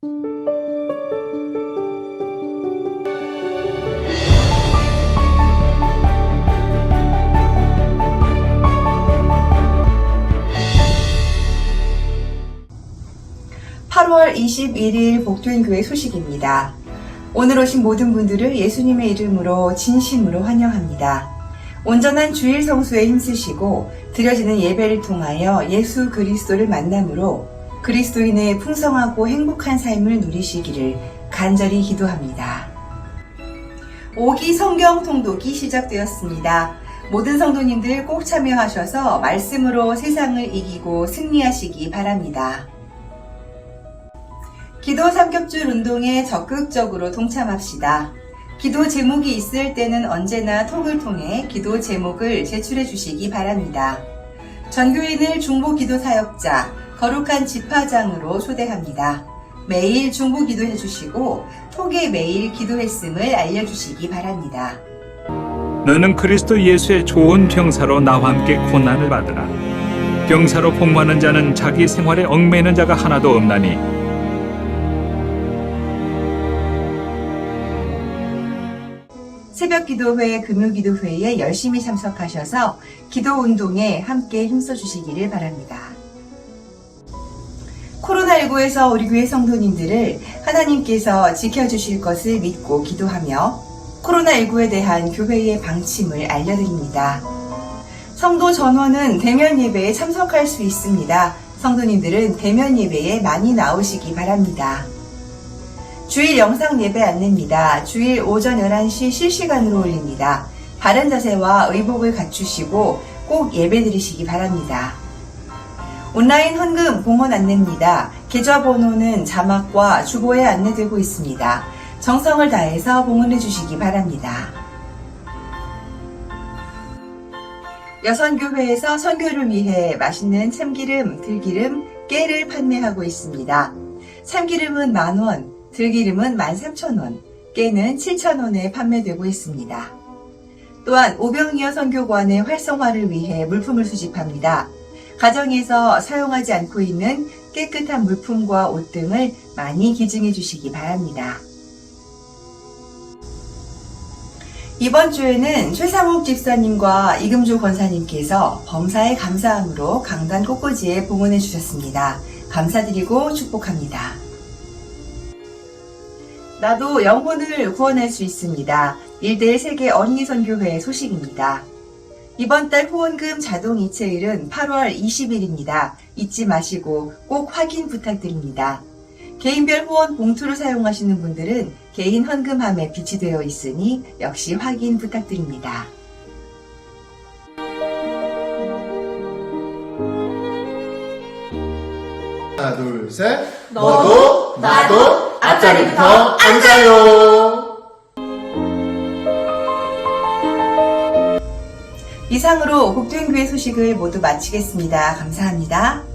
(8월 21일) 복도인교회 소식입니다. 오늘 오신 모든 분들을 예수님의 이름으로 진심으로 환영합니다. 온전한 주일 성수에 힘쓰시고 드려지는 예배를 통하여 예수 그리스도를 만남으로 그리스도인의 풍성하고 행복한 삶을 누리시기를 간절히 기도합니다. 5기 성경 통독이 시작되었습니다. 모든 성도님들 꼭 참여하셔서 말씀으로 세상을 이기고 승리하시기 바랍니다. 기도 삼겹줄 운동에 적극적으로 동참합시다. 기도 제목이 있을 때는 언제나 톡을 통해 기도 제목을 제출해 주시기 바랍니다. 전교인을 중보 기도 사역자, 거룩한 집화장으로 초대합니다. 매일 중보 기도해 주시고 톡에 매일 기도했음을 알려주시기 바랍니다. 너는 그리스도 예수의 좋은 병사로 나와 함께 고난을 받으라. 병사로 복무하는 자는 자기 생활에 얽매이는 자가 하나도 없나니 새벽 기도회, 금요 기도회에 열심히 참석하셔서 기도 운동에 함께 힘써 주시기를 바랍니다. 코로나19에서 우리 교회 성도님들을 하나님께서 지켜주실 것을 믿고 기도하며 코로나19에 대한 교회의 방침을 알려드립니다. 성도 전원은 대면 예배에 참석할 수 있습니다. 성도님들은 대면 예배에 많이 나오시기 바랍니다. 주일 영상 예배 안내입니다. 주일 오전 11시 실시간으로 올립니다. 바른 자세와 의복을 갖추시고 꼭 예배 드리시기 바랍니다. 온라인 헌금 봉헌 안내입니다. 계좌번호는 자막과 주보에 안내되고 있습니다. 정성을 다해서 봉헌해 주시기 바랍니다. 여선교회에서 선교를 위해 맛있는 참기름, 들기름, 깨를 판매하고 있습니다. 참기름은 만원, 들기름은 13,000원, 깨는 7,000원에 판매되고 있습니다. 또한 오병이어 선교관의 활성화를 위해 물품을 수집합니다. 가정에서 사용하지 않고 있는 깨끗한 물품과 옷 등을 많이 기증해 주시기 바랍니다. 이번 주에는 최상욱 집사님과 이금주 권사님께서 범사에 감사함으로 강단 꽃꽂이에 봉헌해 주셨습니다. 감사드리고 축복합니다. 나도 영혼을 구원할 수 있습니다. 1대 세계 어린이 선교회 소식입니다. 이번 달 후원금 자동 이체일은 8월 20일입니다. 잊지 마시고 꼭 확인 부탁드립니다. 개인별 후원 봉투를 사용하시는 분들은 개인 헌금함에 비치되어 있으니 역시 확인 부탁드립니다. 하나 둘 셋. 너도, 나도 앞자리부터 앉아요. 이상으로 복도행교회 소식을 모두 마치겠습니다. 감사합니다.